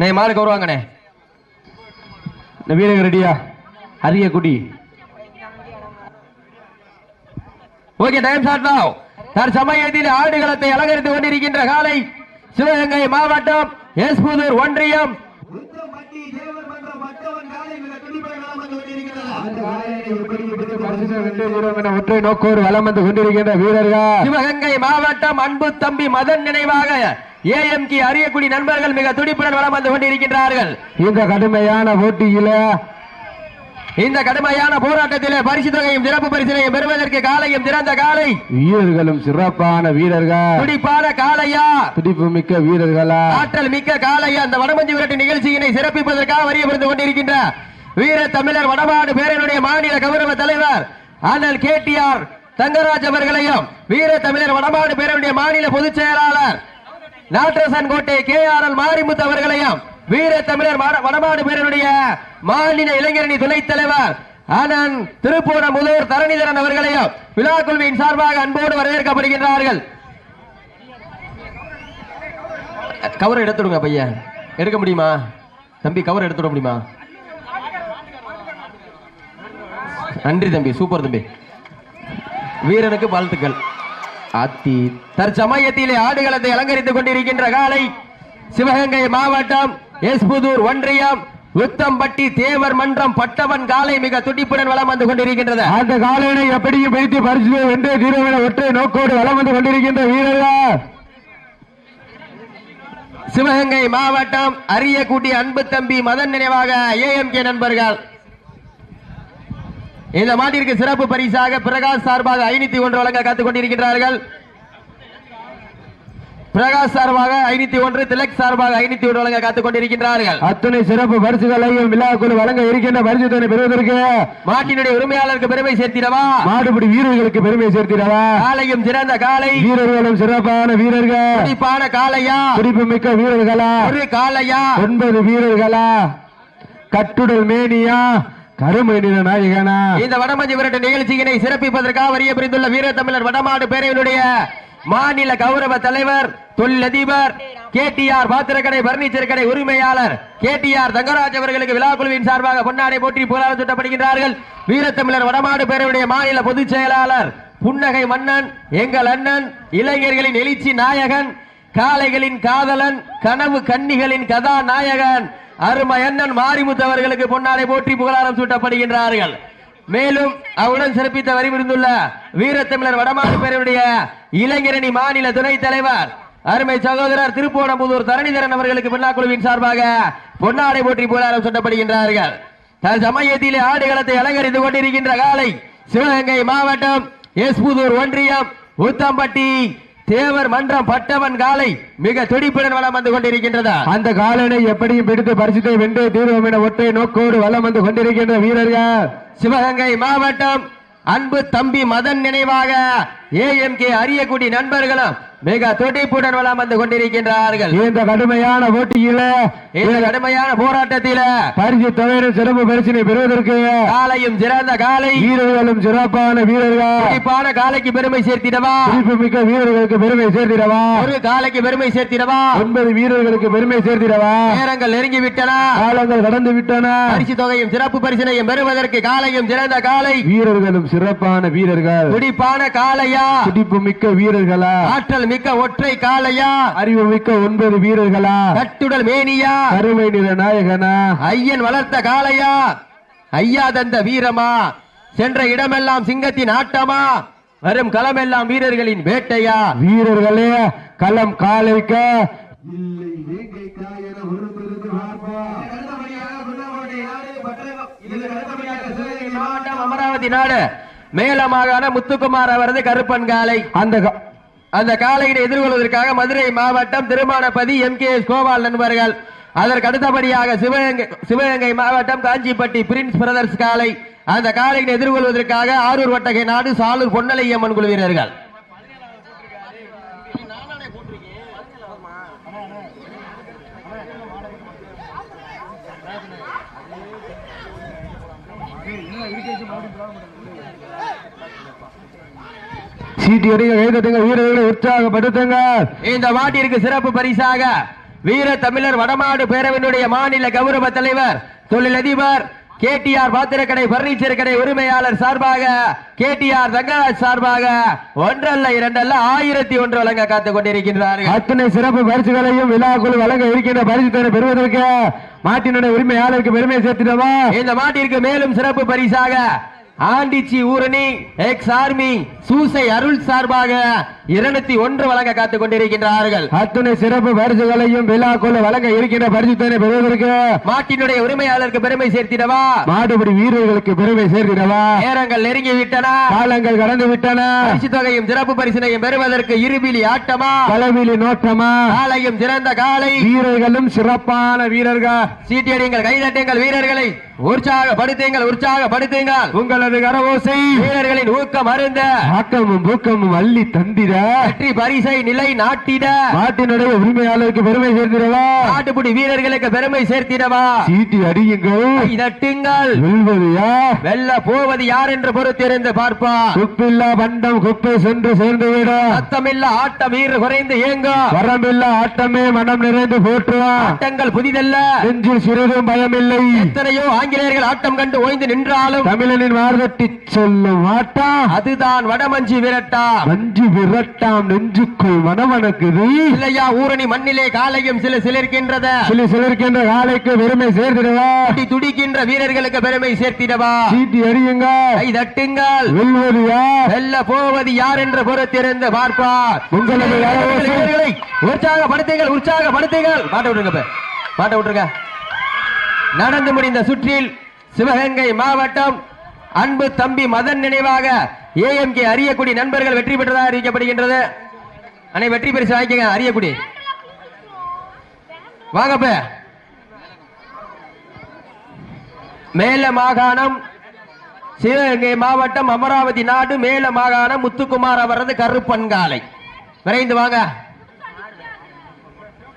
நே மாடுக்கு வருவாங்கண்ணே இந்த வீரங்க ரெடியா? அரிய குடி. ஓகே டைம் ஸ்டார்ட் நாவ் தற்சமயத்தில் ஆடுகளத்தை அலங்கரித்துக் கொண்டிருக்கின்ற காலை சிவகங்கை மாவட்டம் எஸ்புதூர் ஒன்றியம். வந்து ஒற்றை நோக்கோடு வளம் வந்து கொண்டிருக்கின்ற வீரர்கள் சிவகங்கை மாவட்டம் அன்பு தம்பி மதன் நினைவாக ஏஎம்கே அரியக்குடி நண்பர்கள் மிக துடிப்புடன் வலம் வந்து கொண்டிருக்கின்றார்கள். இந்த கடுமையான போட்டியில இந்த கடுமையான போராட்டத்திலே பரிசு தொகையும் சிறப்பு பரிசினையும் பெறுவதற்கு காலையும் திறந்த காலை. வீரர்களும் சிறப்பான வீரர்கள். துடிப்பான காளையா? துடிப்பு மிக்க வீரர்களா? ஆற்றல் மிக்க காளையா? அந்த வடமஞ்சி விரட்டு நிகழ்ச்சியினை சிறப்பிப்பதற்காக வரிய புரிந்து கொண்டிருக்கின்ற வீர தமிழர் வடமாடு பேரனுடைய மாநில கௌரவ தலைவர் அண்ணல் கேடிஆர் தங்கராஜ் அவர்களையும் வீர தமிழர் வடமாடு பேரனுடைய மாநில பொதுச் செயலாளர் நாட்டரசன் கோட்டை கே ஆர் எல் மாரிமுத்து அவர்களையும் வீர தமிழர் வடமாடு பேரனுடைய மாநில இளைஞரணி துணைத் தலைவர் ஆனந்த் திருப்பூர முதல்வர் தரணிதரன் அவர்களையும் விழா குழுவின் சார்பாக அன்போடு வரவேற்கப்படுகின்றார்கள். கவர் எடுத்துடுங்க பையன் எடுக்க முடியுமா? தம்பி கவர் எடுத்துட முடியுமா? நன்றி தம்பி சூப்பர் தம்பி. வீரனுக்கு வாழ்த்துக்கள். அத்தி தற்சமயத்திலே ஆடுகளத்தை அலங்கரித்துக் கொண்டிருக்கின்ற காலை சிவகங்கை மாவட்டம் எஸ்புதூர் ஒன்றியம் உத்தம்பட்டி தேவர் மன்றம் பட்டவன் காலை மிக துடிப்புடன் வலம் வந்து கொண்டிருக்கின்றது. அந்த காலையினை எப்படியும் பிடித்து பரிசு வென்று என ஒற்றை நோக்கோடு வலம் வந்து கொண்டிருக்கின்ற வீரர்கள்? சிவகங்கை மாவட்டம் அரியக்குடி அன்பு தம்பி மதன் நினைவாக ஏஎம்கே நண்பர்கள். இந்த மாட்டிற்கு சிறப்பு பரிசாக பிரகாஷ் சார்பாக ஐநூத்தி ஒன்று வழங்க காத்துக் கொண்டிருக்கின்றார்கள். பிரகாஷ் சார்பாக ஐநூத்தி ஒன்று திலக் சார்பாக ஐநூத்தி ஒன்று வழங்க காத்துக் கொண்டிருக்கின்றார்கள். அத்தனை சிறப்பு பரிசுகளையும் விழாக்குழு வழங்க இருக்கின்ற பரிசு தொகை பெறுவதற்கு மாட்டினுடைய உரிமையாளருக்கு பெருமை சேர்த்திடவா? மாடுபிடி வீரர்களுக்கு பெருமை சேர்த்திடவா? காலையும் சிறந்த காலை. வீரர்களும் சிறப்பான வீரர்கள். துடிப்பான காளையா துடிப்பு மிக்க வீரர்களா? ஒரு காளையா ஒன்பது வீரர்களா? கட்டுடல் மேனியா? கருமையின நாயகனா? இந்த வடமஞ்சி விரட்டு நிகழ்ச்சியினை சிறப்பிப்பதற்காக வரிய புரிந்துள்ள வீர தமிழர் வடமாடு பேரவையினுடைய மாநில கௌரவ தலைவர் தொழிலதிபர் கேடிஆர் பாத்திரக்கடை பர்னிச்சர் கடை உரிமையாளர் கேடிஆர் தங்கராஜ் அவர்களுக்கு விழா குழுவின் சார்பாக பொன்னாடை போற்றி புகழாரம் சுட்டப்படுகின்றார்கள். வீரத்தமிழர் வடமாடு பேரவையுடைய மாநில பொதுச் செயலாளர் புன்னகை மன்னன் எங்கள் அண்ணன் இளைஞர்களின் எழுச்சி நாயகன் காளைகளின் காதலன் கனவு கன்னிகளின் கதாநாயகன் அருமையண்ணன் மாரிமுத்தவர்களுக்கு பொன்னாலை போற்றி புகழாரம் சூட்டப்படுகின்றார்கள். மேலும் அவருடன் சிறப்பித்த வரிவிருந்துள்ள வீரத்தமிழர் வடமாறு பேருடைய இளைஞரணி மாநில துணைத் தலைவர் அருமை சகோதரர் திருப்போணம்புதூர் தரணிதரன் அவர்களுக்கு பின்னாக்குழுவின் சார்பாக பொன்னாடை போற்றி புகழாரம் சூட்டப்படுகின்றார்கள். தற்சமயத்திலே ஆடுகளத்தை அலங்கரித்துக் கொண்டிருக்கின்ற காலை சிவகங்கை மாவட்டம் எஸ்புதூர் ஒன்றியம் உத்தம்பட்டி தேவர் மன்றம் பட்டவன் காலை மிக துடிப்புடன் வலம் வந்து கொண்டிருக்கின்றது? அந்த காலனை எப்படியும் பிடித்து பரிசுத்தை வென்று தீர்வோம் என ஒற்றை நோக்கோடு வலம் வந்து கொண்டிருக்கின்ற வீரர்கள் சிவகங்கை மாவட்டம் அன்பு தம்பி மதன் நினைவாக ஏஎம்கே அரியக்குடி நண்பர்களும் மிக துடிப்புடன் வலம் வந்து கொண்டிருக்கின்றார்கள். இந்த கடுமையான போட்டியில இந்த கடுமையான போராட்டத்தில பரிசு தொகையின சிறப்பு பரிசினை பெறுவதற்கு காலையும் சிறந்த காலை. வீரர்களும் சிறப்பான வீரர்கள். துடிப்பான காலைக்கு பெருமை சேர்த்திடவா? துடிப்பு மிக்க வீரர்களுக்கு பெருமை சேர்த்திடவா? ஒரு காலைக்கு பெருமை சேர்த்திடவா? ஒன்பது வீரர்களுக்கு பெருமை சேர்த்திடவா? நேரங்கள் நெருங்கி விட்டன. காலங்கள் கடந்து விட்டன. பரிசு தொகையும் சிறப்பு பரிசினையும் பெறுவதற்கு காலையும் சிறந்த காலை. வீரர்களும் சிறப்பான வீரர்கள். துடிப்பான காளையா துடிப்பு மிக்க வீரர்களா? ஆற்றல் மிக்க ஒற்றை காளையா? அறிவு மிக்க ஒன்பது வீரர்களா? கட்டுடல் மேனியா? கருமை நிற நாயகனா? ஐயன் வளர்த்த காளையா? ஐயா தந்த வீரமா? சென்ற இடமெல்லாம் சிங்கத்தின் ஆட்டமா? வரும் களமெல்லாம் வீரர்களின் வேட்டையா? வீரர்களே களம் காலைக்க. அமராவதி நாடு. மேலமாகாண முத்துக்குமார் அவரது கருப்பன் காலை அந்த அந்த காலையினை எதிர்கொள்வதற்காக மதுரை மாவட்டம் Thirumanappathi M K S Gopal நண்பர்கள். அதற்கு அடுத்தபடியாக சிவகங்கை சிவகங்கை மாவட்டம் காஞ்சிப்பட்டி பிரின்ஸ் பிரதர்ஸ் காலை. அந்த காலையினை எதிர்கொள்வதற்காக ஆரூர் வட்டகை நாடு சாலூர் பொன்னலை அம்மன் குழு வீரர்கள். சீட்டி அடிங்க கைதட்டுங்க வீரர்களை உற்சாகப்படுத்துங்க. இந்த மாட்டிற்கு சிறப்பு பரிசாக வீர தமிழர் வடமாடு பேரவையினுடைய மாநில கௌரவ தலைவர் தொழிலதிபர் கேடிஆர் பாத்திரக்கடை பர்னிச்சர் கடை உரிமையாளர் சார்பாக கேடிஆர் தங்கராஜ் சார்பாக ஒன்றல்ல இரண்டல்ல ஆயிரத்தி ஒன்று வழங்க காத்துக் கொண்டிருக்கின்றார்கள். அத்தனை சிறப்பு பரிசுகளையும் விழாக்குழு வழங்க இருக்கின்ற பரிசு பெறுவதற்கு மாட்டினுடைய உரிமையாளருக்கு பெருமை சேர்த்திடவா? இந்த மாட்டிற்கு மேலும் சிறப்பு பரிசாக ஆண்டிச்சி ஊரணி எக்ஸ் ஆர்மி சூசை அருள் சார்பாக இருநூத்தி ஒன்று வழங்க காத்துக் கொண்டிருக்கின்றார்கள். அத்துணை சிறப்பு பரிசுகளையும் விழாக்குழு வழங்க இருக்கின்ற பரிசு பெறுவதற்கு மாட்டினுடைய உரிமையாளருக்கு பெருமை சேர்த்திடவா? மாடுபிடி வீரர்களுக்கு பெருமை சேர்த்திடவா? நேரங்கள் நெருங்கி விட்டன. காலங்கள் கடந்து விட்டன. பரிசு தொகையும் சிறப்பு பரிசினையும் பெறுவதற்கு இருபிலி ஆட்டமா? பலவிலி நோட்டமா? காலையும் சிறந்த காலை. வீரர்களும் சிறப்பான வீரர்கள். சீட்டியடிங்கள் கைதட்டுங்கள் வீரர்களை. உற்சாகப்படுத்துங்கள் உற்சாகப்படுத்துங்கள் உங்களது கரவோசை வீரர்களின் ஊக்கம் அருந்த ஆக்கமும் பூக்கமும் அள்ளி தந்திட. வெற்றி பரிசை நிலை நாட்டிட. நாட்டினுடைய உரிமையாளருக்கு பெருமை சேர்த்திடவா நாட்டுப்புடி வீரர்களுக்கு பெருமை சேர்த்திடவா? சீட்டி அடியுங்கள். கைதட்டுங்கள் வெல்வது யார் வெல்ல போவது யார் என்று பொறுத்திருந்து பார்ப்பார் குப்பில்லா பண்டம் குப்பை சென்று சேர்ந்து விட சத்தமில்ல ஆட்ட வீரர் குறைந்து ஏங்கும் வரமில்லா ஆட்டமே மனம் நிறைந்து போற்றுவான் ஆட்டங்கள் புதிதல்ல. நெஞ்சில் சிறிதும் பயமில்லை. எத்தனையோ ஆங்கிலேயர்கள் ஆட்டம் கண்டு ஓய்ந்து நின்றாலும் தமிழனின் வார்தட்டி சொல்லும் ஆட்டா அதுதான் வடமஞ்சி விரட்டா. மஞ்சு விரட்டாம் நெஞ்சுக்குள் மனமணக்குது இல்லையா ஊரணி மண்ணிலே காலையும் சில சிலிர்க்கின்றத. சில சிலருக்கின்ற காலைக்கு பெருமை சேர்த்திடவா. துடி துடிக்கின்ற வீரர்களுக்கு பெருமை சேர்த்திடவா. சீட்டி அடியுங்க கை தட்டுங்கள். வெல்வது யார்? வெல்ல போவது யார் என்று பொறுத்திருந்து பார்ப்பார். வீரர்களை உற்சாகப்படுத்துங்கள் உற்சாகப்படுத்துங்கள். மாட்ட விட்டுருங்க. மாட்ட விட்டுருங்க. நடந்து முடிந்த சுற்றில் சிவகங்கை மாவட்டம் அன்பு தம்பி மதன் நினைவாக ஏஎம்கே அரியக்குடி நண்பர்கள் வெற்றி பெற்றதாக அறிவிக்கப்படுகின்றது. அனை வெற்றி பரிசு வாங்கிக்கங்க அரியக்குடி. வாங்கப்ப மேல மாகாணம் சிவகங்கை மாவட்டம் அமராவதி நாடு மேல மாகாணம் முத்துக்குமார் அவரது கருப்பன்காலை. விரைந்து வாங்க.